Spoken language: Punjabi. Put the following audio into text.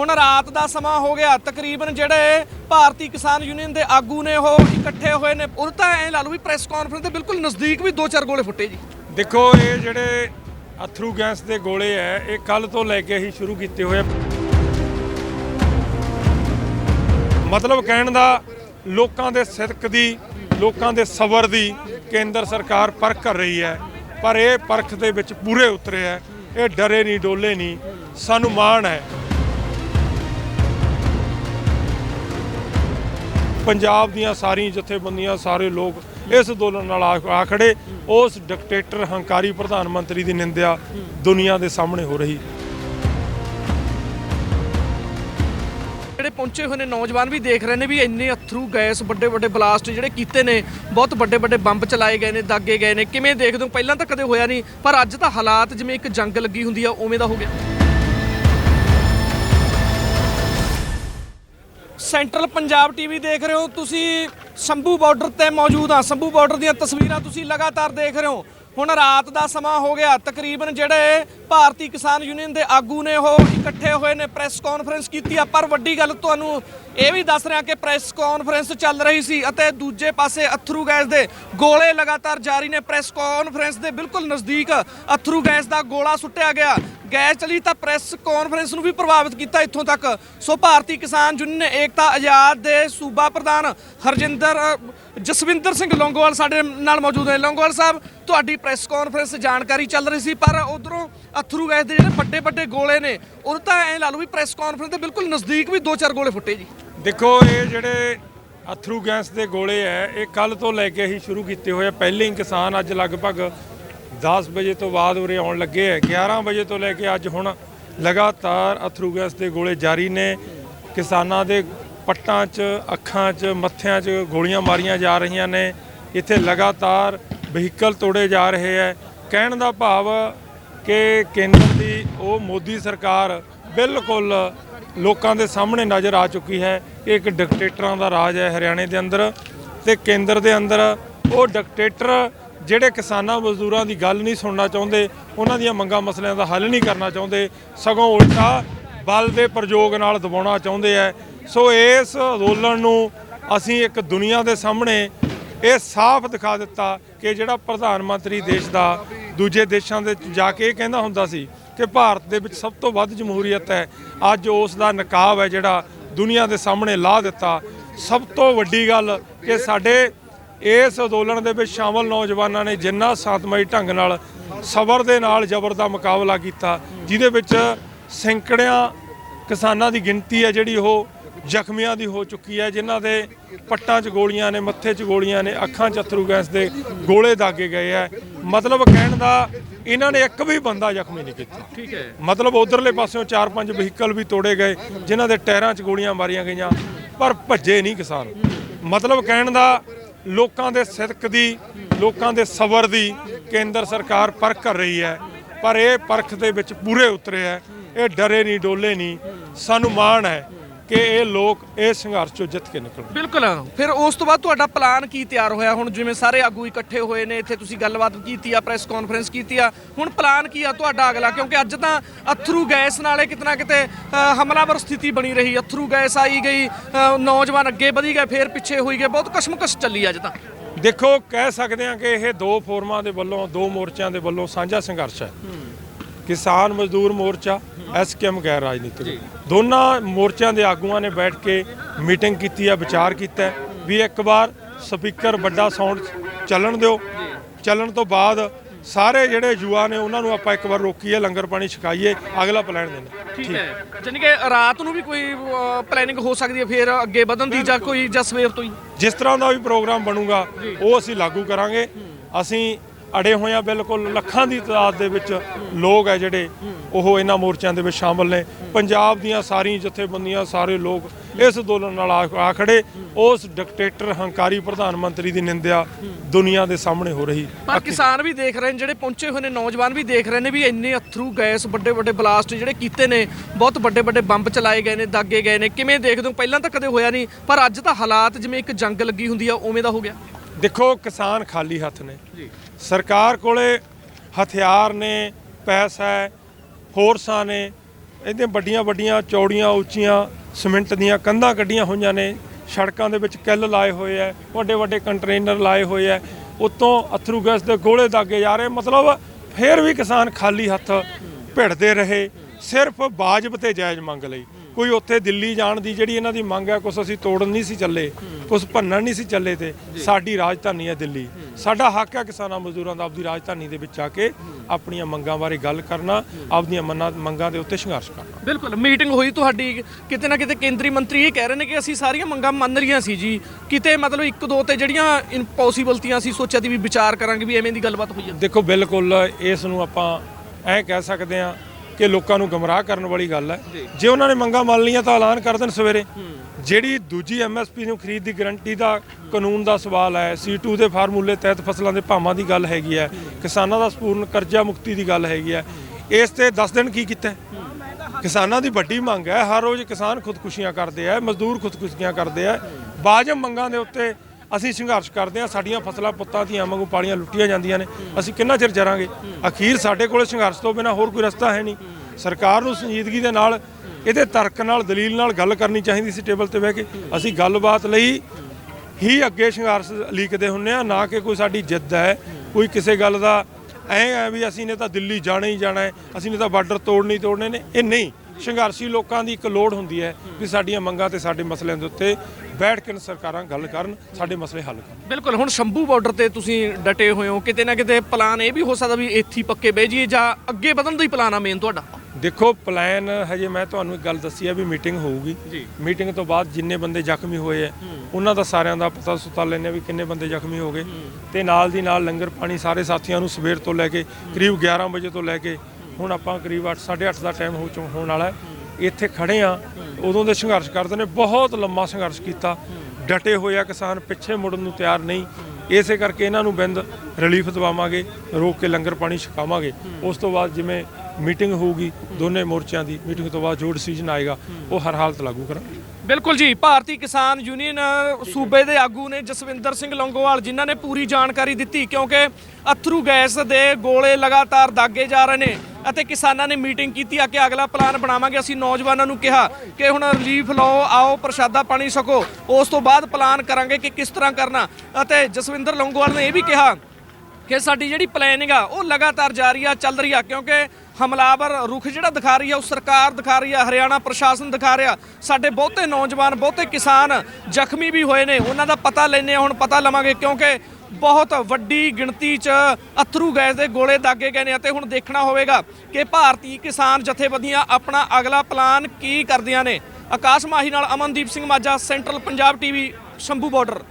ਹੁਣ ਰਾਤ ਦਾ ਸਮਾਂ ਹੋ ਗਿਆ। ਤਕਰੀਬਨ ਜਿਹੜੇ ਭਾਰਤੀ ਕਿਸਾਨ ਯੂਨੀਅਨ ਦੇ ਆਗੂ ਨੇ ਉਹ ਇਕੱਠੇ ਹੋਏ ਨੇ। ਉਹ ਤਾਂ ਐ ਲਾ ਲਓ ਵੀ ਪ੍ਰੈਸ ਕਾਨਫਰੰਸ ਦੇ ਬਿਲਕੁਲ ਨਜ਼ਦੀਕ ਵੀ ਦੋ ਚਾਰ ਗੋਲੇ ਫੁੱਟੇ ਜੀ। ਦੇਖੋ, ਇਹ ਜਿਹੜੇ ਅਥਰੂ ਗੈਸ ਦੇ ਗੋਲੇ ਐ, ਇਹ ਕੱਲ ਤੋਂ ਲੈ ਕੇ ਹੀ ਸ਼ੁਰੂ ਕੀਤੇ ਹੋਏ ਮਤਲਬ ਕਹਿਣ ਦਾ, ਲੋਕਾਂ ਦੇ ਸਿਦਕ ਦੀ, ਲੋਕਾਂ ਦੇ ਸਬਰ ਦੀ ਕੇਂਦਰ ਸਰਕਾਰ ਪਰਖ ਕਰ ਰਹੀ ਹੈ ਪਰ ਇਹ ਪਰਖ ਦੇ ਵਿੱਚ ਪੂਰੇ ਉਤਰੇ ਹੈ ਇਹ ਡਰੇ ਨਹੀਂ ਡੋਲੇ ਨਹੀਂ ਸਾਨੂੰ ਮਾਣ ਹੈ ਪੰਜਾਬ ਦੀਆਂ ਸਾਰੀਆਂ ਜਥੇਬੰਦੀਆਂ, ਸਾਰੇ ਲੋਕ ਇਸ ਅੰਦੋਲਨ ਨਾਲ ਆ ਖੜੇ। ਉਸ ਡਿਕਟੇਟਰ ਹੰਕਾਰੀ ਪ੍ਰਧਾਨ ਮੰਤਰੀ ਦੀ ਨਿੰਦਿਆ ਦੁਨੀਆ ਦੇ ਸਾਹਮਣੇ ਹੋ ਰਹੀ। ਜਿਹੜੇ ਪਹੁੰਚੇ ਹੋਏ ਨੇ, ਨੌਜਵਾਨ ਵੀ ਦੇਖ ਰਹੇ ਨੇ ਵੀ ਇੰਨੇ ਅਥਰੂ ਗੈਸ ਵੱਡੇ ਵੱਡੇ ਬਲਾਸਟ ਜਿਹੜੇ ਕੀਤੇ ਨੇ, ਬਹੁਤ ਵੱਡੇ ਵੱਡੇ ਬੰਬ ਚਲਾਏ ਗਏ ਨੇ, ਦਾਗੇ ਗਏ ਨੇ। ਕਿਵੇਂ ਦੇਖਦੇ ਹੋ? ਪਹਿਲਾਂ ਤਾਂ ਕਦੇ ਹੋਇਆ ਨਹੀਂ, ਪਰ ਅੱਜ ਤਾਂ ਹਾਲਾਤ ਜਿਵੇਂ ਇੱਕ ਜੰਗ ਲੱਗੀ ਹੁੰਦੀ ਆ, ਉਵੇਂ ਦਾ ਹੋ ਗਿਆ। ਸੈਂਟਰਲ ਪੰਜਾਬ ਟੀਵੀ ਦੇਖ ਰਹੇ ਹੋ। ਤੁਸੀਂ ਸ਼ੰਭੂ ਬਾਰਡਰ ਤੇ ਮੌਜੂਦ ਆ। ਸ਼ੰਭੂ ਬਾਰਡਰ ਦੀਆਂ ਤਸਵੀਰਾਂ ਤੁਸੀਂ ਲਗਾਤਾਰ ਦੇਖ ਰਹੇ ਹੋ। ਹੁਣ ਰਾਤ ਦਾ ਸਮਾਂ ਹੋ ਗਿਆ। ਤਕਰੀਬਨ ਜਿਹੜੇ ਭਾਰਤੀ ਕਿਸਾਨ ਯੂਨੀਅਨ ਦੇ ਆਗੂ ਨੇ ਉਹ ਇਕੱਠੇ ਹੋਏ ਨੇ, ਪ੍ਰੈਸ ਕਾਨਫਰੰਸ ਕੀਤੀ ਆ। ਪਰ ਵੱਡੀ ਗੱਲ ਤੁਹਾਨੂੰ ਇਹ ਵੀ ਦੱਸ ਰਿਹਾ ਕਿ ਪ੍ਰੈਸ ਕਾਨਫਰੰਸ ਚੱਲ ਰਹੀ ਸੀ ਅਤੇ ਦੂਜੇ ਪਾਸੇ ਅਥਰੂ ਗੈਸ ਦੇ ਗੋਲੇ ਲਗਾਤਾਰ ਜਾਰੀ ਨੇ। ਪ੍ਰੈਸ ਕਾਨਫਰੰਸ ਦੇ ਬਿਲਕੁਲ ਨਜ਼ਦੀਕ ਅਥਰੂ ਗੈਸ ਦਾ ਗੋਲਾ ਸੁੱਟਿਆ ਗਿਆ। ਗੈਸ ਚਲੀ ਤਾਂ ਪ੍ਰੈਸ ਕਾਨਫਰੰਸ ਨੂੰ ਵੀ ਪ੍ਰਭਾਵਿਤ ਕੀਤਾ ਇੱਥੋਂ ਤੱਕ। ਸੋ ਭਾਰਤੀ ਕਿਸਾਨ ਯੂਨੀਅਨ ਏਕਤਾ ਆਜ਼ਾਦ ਦੇ ਸੂਬਾ ਪ੍ਰਧਾਨ ਹਰਜਿੰਦਰ ਜਸਵਿੰਦਰ ਸਿੰਘ ਲੌਂਗੋਵਾਲ ਸਾਡੇ ਨਾਲ ਮੌਜੂਦ ਨੇ। ਲੌਂਗੋਵਾਲ ਸਾਹਿਬ, ਤੁਹਾਡੀ ਪ੍ਰੈਸ ਕਾਨਫਰੰਸ ਜਾਣਕਾਰੀ ਚੱਲ ਰਹੀ ਸੀ, ਪਰ ਉਧਰੋਂ ਅਥਰੂ ਗੈਸ ਦੇ ਜਿਹੜੇ ਵੱਡੇ ਵੱਡੇ ਗੋਲੇ ਨੇ ਉਹ ਤਾਂ ਐ ਲਾ ਲਓ ਵੀ ਪ੍ਰੈਸ ਕਾਨਫਰੰਸ ਦੇ ਬਿਲਕੁਲ ਨਜ਼ਦੀਕ ਵੀ ਦੋ ਚਾਰ ਗੋਲੇ ਫੁੱਟੇ ਜੀ। ਦੇਖੋ, ਇਹ ਜਿਹੜੇ ਅਥਰੂ ਗੈਸ ਦੇ ਗੋਲੇ ਐ, ਇਹ ਕੱਲ ਤੋਂ ਲੈ ਕੇ ਹੀ ਸ਼ੁਰੂ ਕੀਤੇ ਹੋਏ ਆ। ਪਹਿਲੇ ਹੀ ਕਿਸਾਨ ਅੱਜ ਲਗਭਗ 10 ਵਜੇ ਤੋਂ ਬਾਅਦ ਉਰੇ ਆਉਣ ਲੱਗੇ ਹੈ। 11 ਵਜੇ ਤੋਂ ਲੈ ਕੇ ਅੱਜ ਹੁਣ ਲਗਾਤਾਰ ਅਥਰੂ ਗੈਸ ਦੇ ਗੋਲੇ ਜਾਰੀ ਨੇ। ਕਿਸਾਨਾਂ ਦੇ ਪੱਟਾਂ 'ਚ, ਅੱਖਾਂ 'ਚ, ਮੱਥਿਆਂ 'ਚ ਗੋਲੀਆਂ ਮਾਰੀਆਂ ਜਾ ਰਹੀਆਂ ਨੇ। ਇੱਥੇ ਲਗਾਤਾਰ ਵਹੀਕਲ ਤੋੜੇ ਜਾ ਰਹੇ ਹੈ। ਕਹਿਣ ਦਾ ਭਾਵ ਕਿ ਕੇਂਦਰ ਦੀ ਉਹ ਮੋਦੀ ਸਰਕਾਰ ਬਿਲਕੁਲ ਲੋਕਾਂ ਦੇ ਸਾਹਮਣੇ ਨਜ਼ਰ ਆ ਚੁੱਕੀ ਹੈ। ਕਿ ਇੱਕ ਡਿਕਟੇਟਰਾਂ ਦਾ ਰਾਜ ਹੈ ਹਰਿਆਣੇ ਦੇ ਅੰਦਰ ਤੇ ਕੇਂਦਰ ਦੇ ਅੰਦਰ ਉਹ ਡਿਕਟੇਟਰ ਜਿਹੜੇ ਕਿਸਾਨਾਂ ਮਜ਼ਦੂਰਾਂ ਦੀ ਗੱਲ ਨਹੀਂ ਸੁਣਨਾ ਚਾਹੁੰਦੇ, ਉਹਨਾਂ ਦੀਆਂ ਮੰਗਾਂ ਮਸਲਿਆਂ ਦਾ ਹੱਲ ਨਹੀਂ ਕਰਨਾ ਚਾਹੁੰਦੇ, ਸਗੋਂ ਉਲਟਾ ਬਲ ਦੇ ਪ੍ਰਯੋਗ ਨਾਲ ਦਬਾਉਣਾ ਚਾਹੁੰਦੇ ਐ। ਸੋ ਇਸ ਅੰਦੋਲਨ ਨੂੰ ਅਸੀਂ ਇੱਕ ਦੁਨੀਆ ਦੇ ਸਾਹਮਣੇ ਇਹ ਸਾਫ਼ ਦਿਖਾ ਦਿੱਤਾ ਕਿ ਜਿਹੜਾ ਪ੍ਰਧਾਨ ਮੰਤਰੀ ਦੇਸ਼ ਦਾ ਦੂਜੇ ਦੇਸ਼ਾਂ ਦੇ ਜਾ ਕੇ ਇਹ ਕਹਿੰਦਾ ਹੁੰਦਾ ਸੀ ਕਿ ਭਾਰਤ ਦੇ ਵਿੱਚ ਸਭ ਤੋਂ ਵੱਧ ਜਮਹੂਰੀਅਤ ਹੈ, ਅੱਜ ਉਸ ਦਾ ਨਕਾਬ ਹੈ ਜਿਹੜਾ ਦੁਨੀਆ ਦੇ ਸਾਹਮਣੇ ਲਾ ਦਿੱਤਾ। ਸਭ ਤੋਂ ਵੱਡੀ ਗੱਲ ਕਿ ਸਾਡੇ ਇਸ ਅੰਦੋਲਨ ਦੇ ਵਿੱਚ ਸ਼ਾਮਲ ਨੌਜਵਾਨਾਂ ਨੇ ਜਿੰਨਾ ਸ਼ਾਂਤਮਈ ਢੰਗ ਨਾਲ ਸਬਰ ਦੇ ਨਾਲ ਜ਼ਬਰ ਦਾ ਮੁਕਾਬਲਾ ਕੀਤਾ ਜਿਹਦੇ ਵਿੱਚ ਸੈਂਕੜਿਆਂ ਕਿਸਾਨਾਂ ਦੀ ਗਿਣਤੀ ਹੈ ਜਿਹੜੀ ਉਹ ਜ਼ਖਮੀਆਂ ਦੀ ਹੋ ਚੁੱਕੀ ਹੈ ਜਿਨ੍ਹਾਂ ਦੇ ਪੱਟਾਂ 'ਚ ਗੋਲੀਆਂ ਨੇ ਮੱਥੇ 'ਚ ਗੋਲੀਆਂ ਨੇ ਅੱਖਾਂ 'ਚ ਅਥਰੂ ਗੈਸ ਦੇ ਗੋਲੇ ਦਾਗੇ ਗਏ ਹੈ। ਮਤਲਬ ਕਹਿਣ ਦਾ ਇਹਨਾਂ ਨੇ ਇੱਕ ਵੀ ਬੰਦਾ ਜ਼ਖਮੀ ਨਹੀਂ ਕੀਤਾ। ਠੀਕ ਹੈ। ਮਤਲਬ ਉਧਰਲੇ ਪਾਸਿਓਂ ਚਾਰ ਪੰਜ ਵਹੀਕਲ ਵੀ ਤੋੜੇ ਗਏ ਜਿਨ੍ਹਾਂ ਦੇ ਟਾਇਰਾਂ 'ਚ ਗੋਲੀਆਂ ਮਾਰੀਆਂ ਗਈਆਂ ਪਰ ਭੱਜੇ ਨਹੀਂ ਕਿਸਾਨ। ਮਤਲਬ ਕਹਿਣ ਦਾ ਲੋਕਾਂ ਦੇ ਸਿਦਕ ਦੀ, ਲੋਕਾਂ ਦੇ ਸਬਰ ਦੀ ਕੇਂਦਰ ਸਰਕਾਰ ਪਰਖ ਕਰ ਰਹੀ ਹੈ। ਪਰ ਇਹ ਪਰਖ ਦੇ ਵਿੱਚ ਪੂਰੇ ਉਤਰੇ ਹੈ। ਇਹ ਡਰੇ ਨਹੀਂ, ਡੋਲੇ ਨਹੀਂ। ਸਾਨੂੰ ਮਾਣ ਹੈ। ਕਿ ਇਹ ਲੋਕ ਇਹ ਸੰਘਰਸ਼ ਚੋਂ ਜਿੱਤ ਕੇ ਨਿਕਲਣ। ਬਿਲਕੁਲ। ਫਿਰ ਉਸ ਤੋਂ ਬਾਅਦ ਤੁਹਾਡਾ ਪਲਾਨ ਕੀ ਤਿਆਰ ਹੋਇਆ? ਹੁਣ ਜਿਵੇਂ ਸਾਰੇ ਆਗੂ ਇਕੱਠੇ ਹੋਏ ਨੇ ਇੱਥੇ ਤੁਸੀਂ ਗੱਲਬਾਤ ਕੀਤੀ ਆ ਪ੍ਰੈਸ ਕਾਨਫਰੰਸ ਕੀਤੀ ਆ। ਹੁਣ ਪਲਾਨ ਕੀ ਆ ਤੁਹਾਡਾ ਅਗਲਾ? ਕਿਉਂਕਿ ਅੱਜ ਤਾਂ ਅਥਰੂ ਗੈਸ ਨਾਲੇ ਕਿਤਨਾ ਕਿਤੇ ਹਮਲਾਵਰ ਸਥਿਤੀ ਬਣੀ ਰਹੀ। ਅਥਰੂ ਗੈਸ ਆਈ ਗਈ ਨੌਜਵਾਨ ਅੱਗੇ ਵਧੀ ਗਏ ਫੇਰ ਪਿੱਛੇ ਹੋਈ ਗਏ। ਬਹੁਤ ਕਸ਼ਮਕਸ਼ ਚੱਲੀ ਅੱਜ ਤਾਂ। ਦੇਖੋ ਕਹਿ ਸਕਦੇ ਹਾਂ ਕਿ ਇਹ ਦੋ ਫੋਰਮਾਂ ਦੇ ਵੱਲੋਂ ਦੋ ਮੋਰਚਿਆਂ ਦੇ ਵੱਲੋਂ ਸਾਂਝਾ ਸੰਘਰਸ਼ ਹੈ। ਕਿਸਾਨ ਮਜ਼ਦੂਰ ਮੋਰਚਾ ਐਸਕੇਐਮ ਗੈਰ ਰਾਜਨੀਤਿਕ। ਦੋਨਾਂ ਮੋਰਚਿਆਂ ਦੇ ਆਗੂਆਂ ਨੇ ਬੈਠ ਕੇ ਮੀਟਿੰਗ ਕੀਤੀ ਹੈ ਵਿਚਾਰ ਕੀਤਾ ਵੀ ਇੱਕ ਵਾਰ ਸਪੀਕਰ ਵੱਡਾ ਸਾਊਂਡ ਚੱਲਣ ਦਿਓ। ਚੱਲਣ ਤੋਂ ਬਾਅਦ ਸਾਰੇ ਜਿਹੜੇ ਯੁਵਾ ਨੇ ਉਹਨਾਂ ਨੂੰ ਆਪਾਂ ਇੱਕ ਵਾਰ ਰੋਕੀਏ ਲੰਗਰ ਪਾਣੀ ਛਕਾਈਏ ਅਗਲਾ ਪਲਾਨ ਦੇਣਾ। ਠੀਕ ਹੈ। ਜਾਨੀ ਕਿ ਰਾਤ ਨੂੰ ਵੀ ਕੋਈ ਪਲੈਨਿੰਗ ਹੋ ਸਕਦੀ ਹੈ ਫੇਰ ਅੱਗੇ ਵਧਣ ਦੀ ਜਾਂ ਕੋਈ ਜਾਂ ਸਵੇਰ ਤੋਂ ਹੀ? ਜਿਸ ਤਰ੍ਹਾਂ ਦਾ ਵੀ ਪ੍ਰੋਗਰਾਮ ਬਣੂਗਾ ਉਹ ਅਸੀਂ ਲਾਗੂ ਕਰਾਂਗੇ। ਅਸੀਂ ਅੜੇ ਹੋਏ ਆ ਬਿਲਕੁਲ ਲੱਖਾਂ ਦੀ ਤਾਦਾਦ ਦੇ ਵਿੱਚ ਲੋਕ ਹੈ ਜਿਹੜੇ ਉਹ ਇਹਨਾਂ ਮੋਰਚਿਆਂ ਦੇ ਵਿੱਚ ਸ਼ਾਮਲ ਨੇ। ਪੰਜਾਬ ਦੀਆਂ ਸਾਰੀਆਂ ਜਥੇਬੰਦੀਆਂ ਸਾਰੇ ਲੋਕ ਇਸ ਅੰਦੋਲਨ ਨਾਲ ਆ ਖੜੇ। ਉਸ ਡਿਕਟੇਟਰ ਹੰਕਾਰੀ ਪ੍ਰਧਾਨ ਮੰਤਰੀ ਦੀ ਨਿੰਦਿਆ ਦੁਨੀਆ ਦੇ ਸਾਹਮਣੇ ਹੋ ਰਹੀ। ਪਰ ਕਿਸਾਨ ਵੀ ਦੇਖ ਰਹੇ ਨੇ ਜਿਹੜੇ ਪਹੁੰਚੇ ਹੋਏ ਨੇ ਨੌਜਵਾਨ ਵੀ ਦੇਖ ਰਹੇ ਨੇ ਵੀ ਇੰਨੇ ਅਥਰੂ ਗੈਸ ਵੱਡੇ ਵੱਡੇ ਬਲਾਸਟ ਜਿਹੜੇ ਕੀਤੇ ਨੇ ਬਹੁਤ ਵੱਡੇ ਵੱਡੇ ਬੰਬ ਚਲਾਏ ਗਏ ਨੇ ਦਾਗੇ ਗਏ ਨੇ। ਕਿਵੇਂ ਦੇਖਦੇ ਹੋ? ਪਹਿਲਾਂ ਤਾਂ ਕਦੇ ਹੋਇਆ ਨਹੀਂ ਪਰ ਅੱਜ ਤਾਂ ਹਾਲਾਤ ਜਿਵੇਂ ਇੱਕ ਜੰਗ ਲੱਗੀ ਹੁੰਦੀ ਆ ਉਵੇਂ ਦਾ ਹੋ ਗਿਆ। ਦੇਖੋ ਕਿਸਾਨ ਖਾਲੀ ਹੱਥ ਨੇ। ਸਰਕਾਰ ਕੋਲੇ ਹਥਿਆਰ ਨੇ ਪੈਸਾ ਹੈ ਫੋਰਸਾਂ ਨੇ ਇਹਦੇ ਵੱਡੀਆਂ ਵੱਡੀਆਂ ਚੌੜੀਆਂ ਉੱਚੀਆਂ ਸਿਮੈਂਟ ਦੀਆਂ ਕੰਧਾਂ ਕੱਢੀਆਂ ਹੋਈਆਂ ਨੇ। ਸੜਕਾਂ ਦੇ ਵਿੱਚ ਕਿੱਲ ਲਾਏ ਹੋਏ ਐ ਵੱਡੇ ਵੱਡੇ ਕੰਟੇਨਰ ਲਾਏ ਹੋਏ ਐ ਉਤੋਂ ਅਥਰੂ ਗੈਸ ਦੇ ਗੋਲੇ ਦਾਗੇ ਜਾ ਰਹੇ। ਮਤਲਬ ਫੇਰ ਵੀ ਕਿਸਾਨ ਖਾਲੀ ਹੱਥ ਭਿੜਦੇ ਰਹੇ ਸਿਰਫ ਵਾਜਬ ਤੇ ਜਾਇਜ਼ ਮੰਗ ਲਈ। ਕੋਈ ਉੱਥੇ ਦਿੱਲੀ ਜਾਣ ਦੀ ਜਿਹੜੀ ਇਹਨਾਂ ਦੀ ਮੰਗ ਹੈ ਕੁਛ ਅਸੀਂ ਤੋੜਨ ਨਹੀਂ ਸੀ ਚੱਲੇ ਕੁਛ ਭੰਨਣ ਨਹੀਂ ਸੀ ਚੱਲੇ ਤੇ ਸਾਡੀ ਰਾਜਧਾਨੀ ਹੈ ਦਿੱਲੀ। ਸਾਡਾ ਹੱਕ ਹੈ ਕਿਸਾਨਾਂ ਮਜ਼ਦੂਰਾਂ ਦਾ ਆਪਦੀ ਰਾਜਧਾਨੀ ਦੇ ਵਿੱਚ ਆ ਕੇ ਆਪਣੀਆਂ ਮੰਗਾਂ ਬਾਰੇ ਗੱਲ ਕਰਨਾ ਆਪਦੀਆਂ ਮੰਨਾਂ ਮੰਗਾਂ ਦੇ ਉੱਤੇ ਸੰਘਰਸ਼ ਕਰਨਾ। ਬਿਲਕੁਲ ਮੀਟਿੰਗ ਹੋਈ ਤੁਹਾਡੀ ਕਿਤੇ ਨਾ ਕਿਤੇ ਕੇਂਦਰੀ ਮੰਤਰੀ ਇਹ ਕਹਿ ਰਹੇ ਨੇ ਕਿ ਅਸੀਂ ਸਾਰੀਆਂ ਮੰਗਾਂ ਮੰਨ ਰਹੀਆਂ ਸੀ ਜੀ। ਕਿਤੇ ਮਤਲਬ ਇੱਕ ਦੋ ਤੇ ਜਿਹੜੀਆਂ ਇੰਪੋਸੀਬਿਲਟੀਆਂ ਅਸੀਂ ਸੋਚਿਆ ਦੀ ਵੀ ਵਿਚਾਰ ਕਰਾਂਗੇ ਵੀ ਐਵੇਂ ਦੀ ਗੱਲਬਾਤ ਹੋਈ ਹੈ ਦੇਖੋ ਬਿਲਕੁਲ ਇਸ ਨੂੰ ਆਪਾਂ ਐਂ ਕਹਿ ਸਕਦੇ ਹਾਂ ਕਿ ਲੋਕਾਂ ਨੂੰ ਗਮਰਾਹ ਕਰਨ ਵਾਲੀ ਗੱਲ ਹੈ। ਜੇ। ਉਹਨਾਂ ਨੇ ਮੰਗਾਂ ਮੰਨ ਲਈਆਂ ਤਾਂ ਐਲਾਨ ਕਰ ਦੇਣ ਸਵੇਰੇ। ਜਿਹੜੀ ਦੂਜੀ ਐਮਐਸਪੀ ਨੂੰ ਖਰੀਦ ਦੀ ਗਰੰਟੀ ਦਾ ਕਾਨੂੰਨ ਦਾ ਸਵਾਲ ਹੈ C2 ਦੇ ਫਾਰਮੂਲੇ ਤਹਿਤ ਫਸਲਾਂ ਦੇ ਭਾਵਾਂ ਦੀ ਗੱਲ ਹੈਗੀ ਹੈ ਕਿਸਾਨਾਂ ਦਾ ਸੰਪੂਰਨ ਕਰਜ਼ਾ ਮੁਕਤੀ ਦੀ ਗੱਲ ਹੈਗੀ ਹੈ। ਇਸ ਤੇ 10 ਦਿਨ ਕੀ ਕੀਤਾ? ਕਿਸਾਨਾਂ ਦੀ ਵੱਡੀ ਮੰਗ ਹੈ ਹਰ ਰੋਜ਼ ਕਿਸਾਨ ਖੁਦਕੁਸ਼ੀਆਂ ਕਰਦੇ ਆ ਮਜ਼ਦੂਰ ਖੁਦਕੁਸ਼ੀਆਂ ਕਰਦੇ ਆ। ਬਾਜਮ ਮੰਗਾਂ ਦੇ ਉੱਤੇ ਅਸੀਂ ਸੰਘਰਸ਼ ਕਰਦੇ ਹਾਂ, ਸਾਡੀਆਂ ਫਸਲਾਂ ਪੁੱਤਾਂ ਦੀਆਂ ਵਾਂਗੂ ਪਾਲੀਆਂ ਲੁੱਟੀਆਂ ਜਾਂਦੀਆਂ ਨੇ। ਅਸੀਂ ਕਿੰਨਾ ਚਿਰ ਜਰਾਂਗੇ? ਅਖੀਰ ਸਾਡੇ ਕੋਲ ਸੰਘਰਸ਼ ਤੋਂ ਬਿਨਾ ਹੋਰ ਕੋਈ ਰਸਤਾ ਹੈ ਨਹੀਂ। ਸਰਕਾਰ ਨੂੰ ਸੰਜੀਦਗੀ ਦੇ ਨਾਲ ਇਹਦੇ ਤਰਕ ਨਾਲ, ਦਲੀਲ ਨਾਲ ਗੱਲ ਕਰਨੀ ਚਾਹੀਦੀ ਸੀ ਟੇਬਲ ਤੇ ਬਹਿ ਕੇ। ਅਸੀਂ ਗੱਲਬਾਤ ਲਈ ਹੀ ਅੱਗੇ ਸੰਘਰਸ਼ ਲੀਕਦੇ ਹੁੰਨੇ ਆ ਨਾ ਕਿ ਕੋਈ ਸਾਡੀ ਜਿੱਦ ਹੈ, ਕੋਈ ਕਿਸੇ ਗੱਲ ਦਾ ਐ ਹੈ ਵੀ ਅਸੀਂ ਨੇ ਤਾਂ ਦਿੱਲੀ ਜਾਣਾ ਹੀ ਜਾਣਾ ਹੈ, ਅਸੀਂ ਨੇ ਤਾਂ ਬਾਰਡਰ ਤੋੜਨੇ ਹੀ ਤੋੜਨੇ ਨੇ। ਇਹ ਨਹੀਂ। ਸੰਘਰਸ਼ੀ ਲੋਕਾਂ ਦੀ ਇੱਕ ਲੋੜ ਹੁੰਦੀ ਹੈ ਕਿ ਸਾਡੀਆਂ ਮੰਗਾਂ ਤੇ ਸਾਡੇ ਮਸਲਿਆਂ ਦੇ ਉੱਤੇ ਬੈਠ ਕੇ ਸਰਕਾਰਾਂ ਗੱਲ ਕਰਨ ਸਾਡੇ ਮਸਲੇ ਹੱਲ ਕਰਨ। ਬਿਲਕੁਲ ਹੁਣ ਸ਼ੰਭੂ ਬਾਰਡਰ ਤੇ ਤੁਸੀਂ ਡਟੇ ਹੋਏ ਹੋ ਕਿਤੇ ਨਾ ਕਿਤੇ ਪਲਾਨ ਇਹ ਵੀ ਹੋ ਸਕਦਾ ਵੀ ਇੱਥੇ ਪੱਕੇ ਬਹਿ ਜਾਈਏ ਜਾਂ ਅੱਗੇ ਵਧਣ ਦਾ ਹੀ ਪਲਾਨ ਆ ਮੇਨ ਤੁਹਾਡਾ। ਦੇਖੋ ਪਲਾਨ ਹਜੇ ਮੈਂ ਤੁਹਾਨੂੰ ਇੱਕ ਗੱਲ ਦੱਸੀ ਹੈ ਵੀ ਮੀਟਿੰਗ ਹੋਊਗੀ। ਜੀ। ਮੀਟਿੰਗ ਤੋਂ ਬਾਅਦ ਜਿੰਨੇ ਬੰਦੇ ਜ਼ਖਮੀ ਹੋਏ ਐ ਉਹਨਾਂ ਦਾ ਸਾਰਿਆਂ ਦਾ ਪਤਾ ਸੁਤਾ ਲੈਣੇ ਵੀ ਕਿੰਨੇ ਬੰਦੇ ਜ਼ਖਮੀ ਹੋ ਗਏ। ਤੇ ਨਾਲ ਦੀ ਨਾਲ ਲੰਗਰ ਪਾਣੀ ਸਾਰੇ ਸਾਥੀਆਂ ਨੂੰ ਸਵੇਰ ਤੋਂ ਲੈ ਕੇ ਕਰੀਬ 11 ਵਜੇ ਤੋਂ ਲੈ ਕੇ ਹੁਣ ਆਪਾਂ ਕਰੀਬ 8 8:30 ਦਾ ਟਾਈਮ ਹੋ ਚੁ, ਹੋਣ ਵਾਲਾ ਇੱਥੇ ਖੜੇ ਆ ਉਦੋਂ ਦੇ ਸੰਘਰਸ਼ ਕਰਦੇ ਨੇ, ਬਹੁਤ ਲੰਮਾ ਸੰਘਰਸ਼ ਕੀਤਾ। ਡਟੇ ਹੋਏ ਆ ਕਿਸਾਨ, ਪਿੱਛੇ ਮੁੜਨ ਨੂੰ ਤਿਆਰ ਨਹੀਂ। ਇਸੇ ਕਰਕੇ ਇਹਨਾਂ ਨੂੰ ਬਿੰਦ ਰਿਲੀਫ ਦਵਾਵਾਂਗੇ, ਰੋਕ ਕੇ ਲੰਗਰ ਪਾਣੀ ਛਕਾਵਾਂਗੇ। ਉਸ ਤੋਂ ਬਾਅਦ ਜਿਵੇਂ ਮੀਟਿੰਗ ਹੋਊਗੀ, ਦੋਨੇ ਮੋਰਚਿਆਂ ਦੀ ਮੀਟਿੰਗ ਤੋਂ ਬਾਅਦ ਜੋ ਡਿਸੀਜਨ ਆਏਗਾ, ਉਹ ਹਰ ਹਾਲਤ ਲਾਗੂ ਕਰਾਂਗੇ। ਬਿਲਕੁਲ ਜੀ, ਭਾਰਤੀ ਕਿਸਾਨ ਯੂਨੀਅਨ ਸੂਬੇ ਦੇ ਆਗੂ ਨੇ ਜਸਵਿੰਦਰ ਸਿੰਘ ਲੰਗੋਵਾਲ ਜਿਨ੍ਹਾਂ ਨੇ ਪੂਰੀ ਜਾਣਕਾਰੀ ਦਿੱਤੀ, ਕਿਉਂਕਿ ਅਥਰੂ ਗੈਸ ਦੇ ਗੋਲੇ ਲਗਾਤਾਰ ਦਾਗੇ ਜਾ ਰਹੇ ਨੇ ਅਤੇ ਕਿਸਾਨਾਂ ਨੇ ਮੀਟਿੰਗ ਕੀਤੀ ਆ ਕਿ ਅਗਲਾ ਪਲਾਨ ਬਣਾਵਾਂਗੇ। ਅਸੀਂ ਨੌਜਵਾਨਾਂ ਨੂੰ ਕਿਹਾ ਕਿ ਹੁਣ ਰਿਲੀਫ ਲਓ, ਆਓ, ਪ੍ਰਸ਼ਾਦਾ ਪਾਣੀ ਸਕੋ ਉਸ ਤੋਂ ਬਾਅਦ ਪਲਾਨ ਕਰਾਂਗੇ ਕਿ ਕਿਸ ਤਰ੍ਹਾਂ ਕਰਨਾ। ਅਤੇ ਜਸਵਿੰਦਰ ਲੰਗੋਵਾਲ ਨੇ ਇਹ ਵੀ ਕਿਹਾ ਕਿ ਸਾਡੀ ਜਿਹੜੀ ਪਲੈਨਿੰਗ ਆ, ਉਹ ਲਗਾਤਾਰ ਜਾਰੀ ਆ, ਚੱਲ ਰਹੀ ਆ, ਕਿਉਂਕਿ ਹਮਲਾਵਰ ਰੁਖ ਜਿਹੜਾ ਦਿਖਾ ਰਹੀ ਆ, ਉਹ ਸਰਕਾਰ ਦਿਖਾ ਰਹੀ ਆ, ਹਰਿਆਣਾ ਪ੍ਰਸ਼ਾਸਨ ਦਿਖਾ ਰਿਹਾ। ਸਾਡੇ ਬਹੁਤੇ ਨੌਜਵਾਨ, ਬਹੁਤੇ ਕਿਸਾਨ ਜ਼ਖਮੀ ਵੀ ਹੋਏ ਨੇ, ਉਹਨਾਂ ਦਾ ਪਤਾ ਲੈਣੇ ਹੁਣ ਪਤਾ ਲਵਾਂਗੇ, ਕਿਉਂਕਿ ਬਹੁਤ ਵੱਡੀ ਗਿਣਤੀ 'ਚ ਅਥਰੂ ਗੈਸ ਦੇ ਗੋਲੇ ਦਾਗੇ ਗਏ ਨੇ, ਅਤੇ ਹੁਣ ਦੇਖਣਾ ਹੋਵੇਗਾ ਕਿ ਭਾਰਤੀ ਕਿਸਾਨ ਜਥੇਬੰਦੀਆਂ ਆਪਣਾ ਅਗਲਾ ਪਲਾਨ ਕੀ ਕਰਦੀਆਂ ਨੇ। ਆਕਾਸ਼ ਮਾਹੀ ਨਾਲ Amandeep Singh Majha, central Punjab TV, Shambhu border